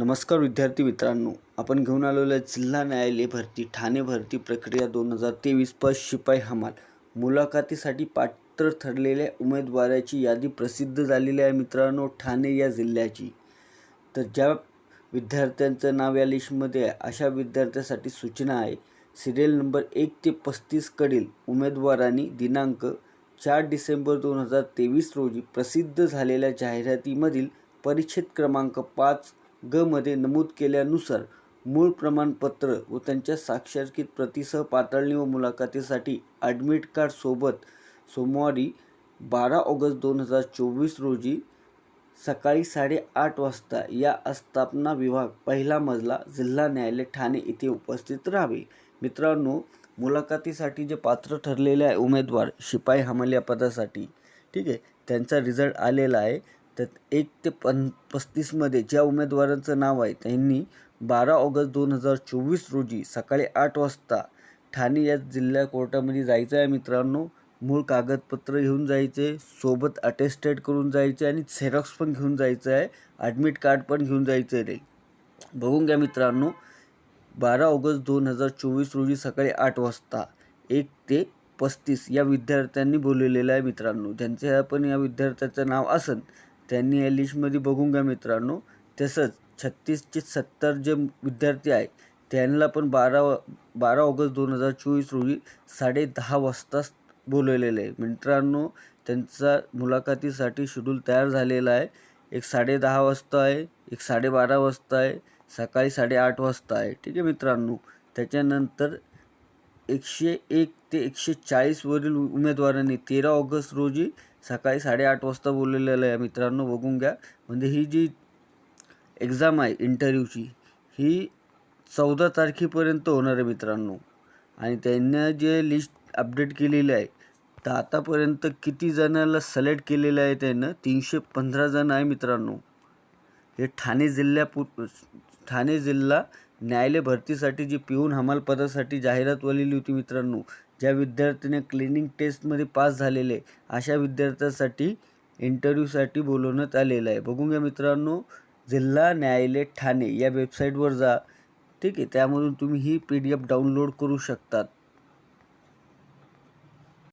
नमस्कार विद्यार्थी मित्रांनो आपण घेऊन आलेलो आहे जिल्हा न्यायालय भरती ठाणे भरती प्रक्रिया दोन हजार तेवीस पद शिपाई हमाल. मुलाखतीसाठी पात्र ठरलेल्या उमेदवाराची यादी प्रसिद्ध झालेली आहे मित्रांनो ठाणे या जिल्ह्याची. तर ज्या विद्यार्थ्यांचं नाव या लिस्टमध्ये आहे अशा विद्यार्थ्यासाठी सूचना आहे. सिरियल नंबर एक ते पस्तीसकडील उमेदवारांनी दिनांक चार डिसेंबर दोन हजार तेवीस रोजी प्रसिद्ध झालेल्या जाहिरातीमधील परिच्छेद क्रमांक पाच ग मध्ये नमूद केल्यानुसार मूळ प्रमाणपत्र व त्यांच्या साक्षरकीत प्रतिसह पातळणी व मुलाखतीसाठी ॲडमिट कार्डसोबत सोमवारी बारा ऑगस्ट दोन हजार चोवीस रोजी सकाळी साडेआठ वाजता या आस्थापना विभाग पहिला मजला जिल्हा न्यायालय ठाणे इथे उपस्थित राहावे. मित्रांनो मुलाखतीसाठी जे पात्र ठरलेले आहे उमेदवार शिपाई हमाल या पदासाठी ठीक आहे त्यांचा रिझल्ट आलेला आहे. तर एक ते पन पस्तीसमध्ये ज्या उमेदवारांचं नाव आहे त्यांनी बारा ऑगस्ट दोन हजार चोवीस रोजी सकाळी आठ वाजता ठाणे या जिल्हा कोर्टामध्ये जायचं आहे मित्रांनो. मूळ कागदपत्र घेऊन जायचे सोबत अटेस्टेड करून जायचे आणि झेरॉक्स पण घेऊन जायचं आहे. ॲडमिट कार्ड पण घेऊन जायचं आहे रे. बघून घ्या मित्रांनो. बारा ऑगस्ट दोन हजार चोवीस रोजी सकाळी आठ वाजता एक ते पस्तीस या विद्यार्थ्यांनी बोलवलेलं आहे मित्रांनो. ज्यांचं पण या विद्यार्थ्याचं नाव असेल त्यांनी या लिस्टमध्ये बघून घ्या मित्रांनो. तसंच छत्तीसचे सत्तर जे विद्यार्थी आहे त्यांना पण बारा बारा ऑगस्ट दोन हजार चोवीस रोजी साडे दहा वाजता बोलवलेलं आहे. मित्रांनो त्यांचा मुलाखतीसाठी शेड्यूल तयार झालेला आहे. एक साडे दहा वाजता आहे एक साडेबारा वाजता आहे सकाळी साडेआठ वाजता आहे. ठीक आहे मित्रांनो. त्याच्यानंतर एकशे एक ते एकशे चाळीसवरील उमेदवारांनी तेरा ऑगस्ट रोजी सकाळी साडेआठ वाजता बोललेलं आहे. मित्रांनो बघून घ्या. म्हणजे ही जी एक्झाम आहे इंटरव्ह्यूची ही चौदा तारखेपर्यंत होणार आहे मित्रांनो. आणि त्यांना जे लिस्ट अपडेट केलेली आहे तर आतापर्यंत किती जणाला सलेक्ट केलेलं आहे त्यानं? तीनशे पंधरा जण आहे मित्रांनो. हे ठाणे जिल्ह्यापु ठाणे जिल्हा न्यायालय भरतीसाठी जी पिऊन हमालपदासाठी जाहिरात वळलेली होती मित्रांनो ज्या विद्यार्थ्याने क्लिनिंग टेस्टमध्ये पास झालेले अशा विद्यार्थ्यासाठी इंटरव्ह्यूसाठी बोलवण्यात आलेलं आहे. बघून घ्या मित्रांनो जिल्हा न्यायालय ठाणे या वेबसाईटवर जा. ठीक आहे त्यामधून तुम्ही ही पी डी एफ डाउनलोड करू शकतात.